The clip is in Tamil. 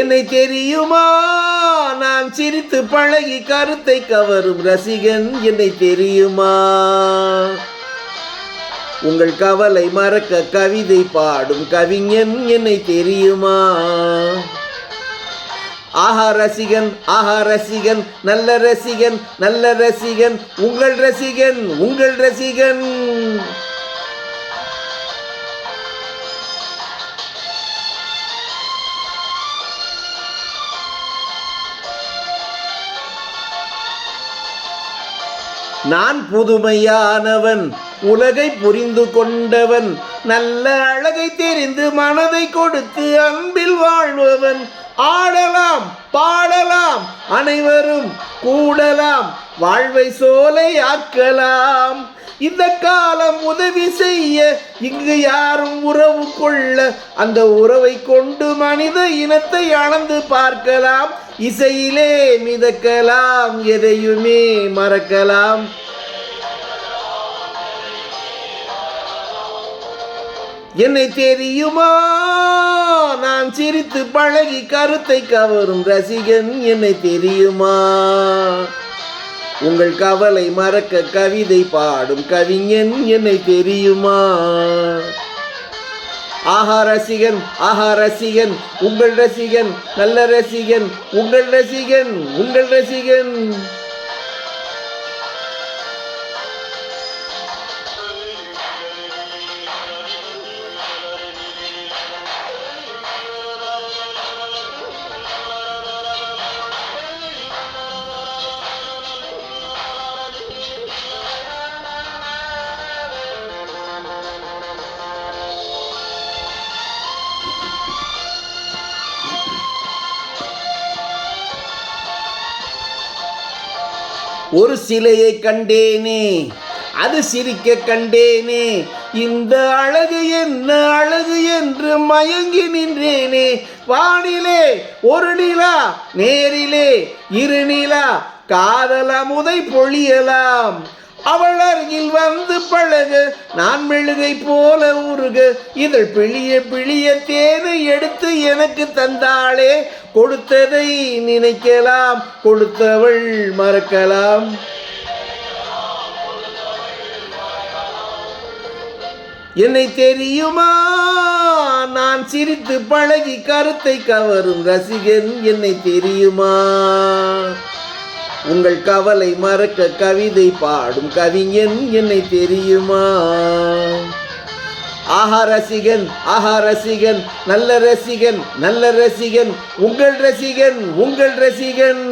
என்னை தெரியுமா? நான் சிரித்து பழகி கருத்தை கவரும் ரசிகன் என்னை தெரியுமா? உங்கள் கவலை மறக்க கவிதை பாடும் கவிஞன் என்னை தெரியுமா? ஆஹா ரசிகன் ஆஹா ரசிகன் நல்ல ரசிகன் நல்ல ரசிகன் உங்கள் ரசிகன் உங்கள் ரசிகன். நான் புதுமையானவன் உலகை புரிந்து கொண்டவன் நல்ல அழகை தெரிந்து மனதை கொடுத்து அன்பில் வாழ்பவன். ஆடலாம் பாடலாம் அனைவரும் கூடலாம் வாழ்வை சோலை ஆக்கலாம். இந்த காலம் உதவி செய் இங்கு யாரும் உறவு கொள்ள அந்த உறவை கொண்டு மனித இனத்தை அளந்து பார்க்கலாம். இசையிலே மிதக்கலாம் எதையுமே மறக்கலாம். என்னை தெரியுமா? நான் சிரித்து பழகி கருத்தை கவரும் ரசிகன். என்னை தெரியுமா? உங்கள் கவலை மறக்க கவிதை பாடும் கவிஞன் என்னை தெரியுமா? ஆஹா ரசிகன் ஆஹா ரசிகன் உங்கள் ரசிகன் நல்ல ரசிகன் உங்கள் ரசிகன் உங்கள் ரசிகன். ஒரு சிலையை கண்டேனே அது சிரிக்க கண்டேனே இந்த அழகு என்ன அழகு என்று மயங்கி நின்றேனே. வானிலே ஒரு நிலா நேரிலே இரு நிலா காதல் முதை பொழியலாம். அவள் அருகில் வந்து பழகு. நான் மெழுகை போல உருகு இதழ் பிழிய பிழிய தேனை எடுத்து எனக்கு தந்தாளே. கொடுத்ததை நினைக்கலாம். கொடுத்தவள் மறக்கலாம். என்னை தெரியுமா? நான் சிரித்து பழகி கருத்தை கவரும் ரசிகன். என்னை தெரியுமா? உங்கள் கவலை மறக்க கவிதை பாடும் கவிஞன் என்னை தெரியுமா? ஆஹா ரசிகன் ஆஹா ரசிகன் நல்ல ரசிகன் நல்ல ரசிகன் உங்கள் ரசிகன் உங்கள் ரசிகன்.